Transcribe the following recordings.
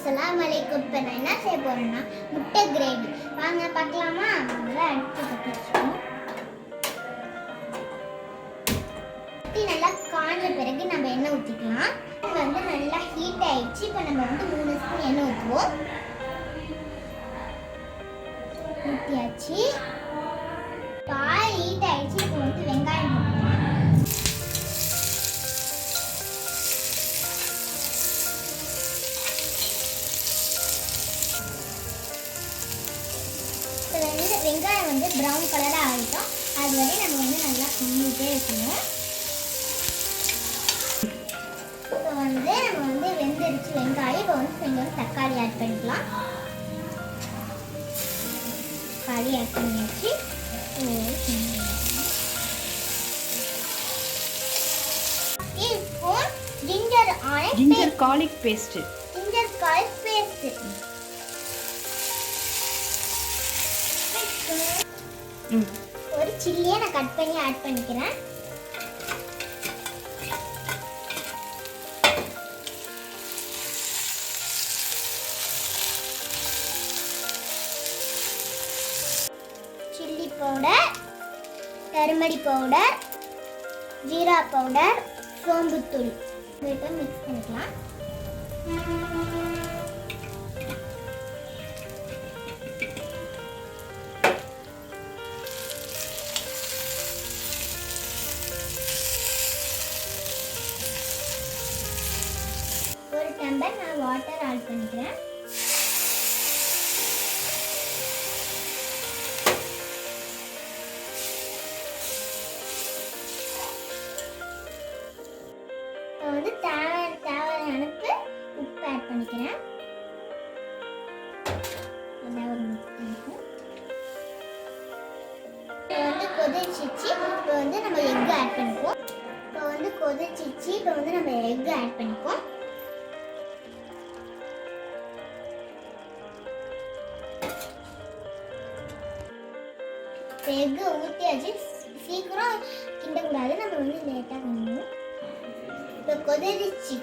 அஸ்லாம் வலைக்கும் இப்போ நான் என்ன செய்ய போறேன்னா முட்டை கிரேவி வாங்க பார்க்கலாமா? முதல்ல அடுப்பு பற்றி வச்சுக்கணும் நல்லா காஞ்ச பிறகு நம்ம எண்ணெய் ஊற்றிக்கலாம் வந்து நல்லா ஹீட் ஆயிடுச்சு. இப்போ நம்ம வந்து மூணு ஸ்பூன் எண்ணெய் ஊற்றுவோம் ஊற்றியாச்சு பால் ஹீட் ஆயிடுச்சு. இப்போ வந்து வெங்காயம் வெங்காயம் வந்து ப்ரௌன் கலராக ஆகிட்டோம் அது வரை நம்ம வந்து நல்லா கிண்டிட்டே இருக்கணும். இப்போ வந்து நம்ம வந்து வெந்துருச்சு வெங்காயம். இப்போ வந்து இங்கே வந்து தக்காளி ஆட் பண்ணிக்கலாம். தக்காளி ஆட் பண்ணியாச்சு. Spoon ginger onion ginger garlic paste ginger கால் பேஸ்ட் ஒரு சில்லியை நான் கட் பண்ணி ஆட் பண்ணிக்கிறேன். சில்லி பவுடர் கருமடி பவுடர் ஜீரா பவுடர் சோம்புத்தூள். இப்போ மிக்ஸ் பண்ணிக்கலாம். ஒரு நான் வாட்டர் ஆட் பண்ணிக்கிறேன் இப்போ வந்து தேவை தேவையானக்கு உப்பு ஆட் பண்ணிக்கிறேன். எல்லாம் இப்போ வந்து கொதிச்சிச்சு. இப்போ வந்து நம்ம எக் ஆட் பண்ணிப்போம் இப்போ வந்து கொதிச்சிச்சு. இப்போ வந்து நம்ம எக் ஆட் பண்ணிப்போம் எக்கு ஊற்றியாச்சு சீக்கிரம் கிண்டக்கூடாது. நம்ம வந்து லேட்டாக பண்ணணும் இப்போ கொதிச்சிச்சு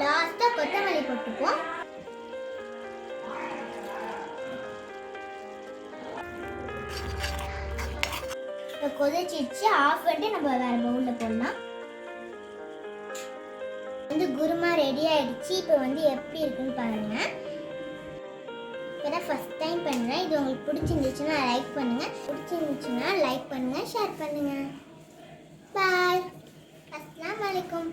லாஸ்ட்டாக கொத்தமல்லி போட்டுப்போம். இப்போ கொதிச்சிச்சு ஆஃப் பண்ணிட்டு நம்ம வேறு பவுலில் போடலாம். வந்து குருமா ரெடி ஆயிடுச்சு. இப்போ வந்து எப்படி இருக்குன்னு பாருங்க. இப்போ தான் ஃபஸ்ட் டைம் பண்ணுறேன் இது உங்களுக்கு பிடிச்சிருந்துச்சுன்னா லைக் பண்ணுங்கள் பிடிச்சிருந்துச்சுன்னா லைக் பண்ணுங்கள் ஷேர் பண்ணுங்கள் பாய் அஸ்லாம் வலைக்கம்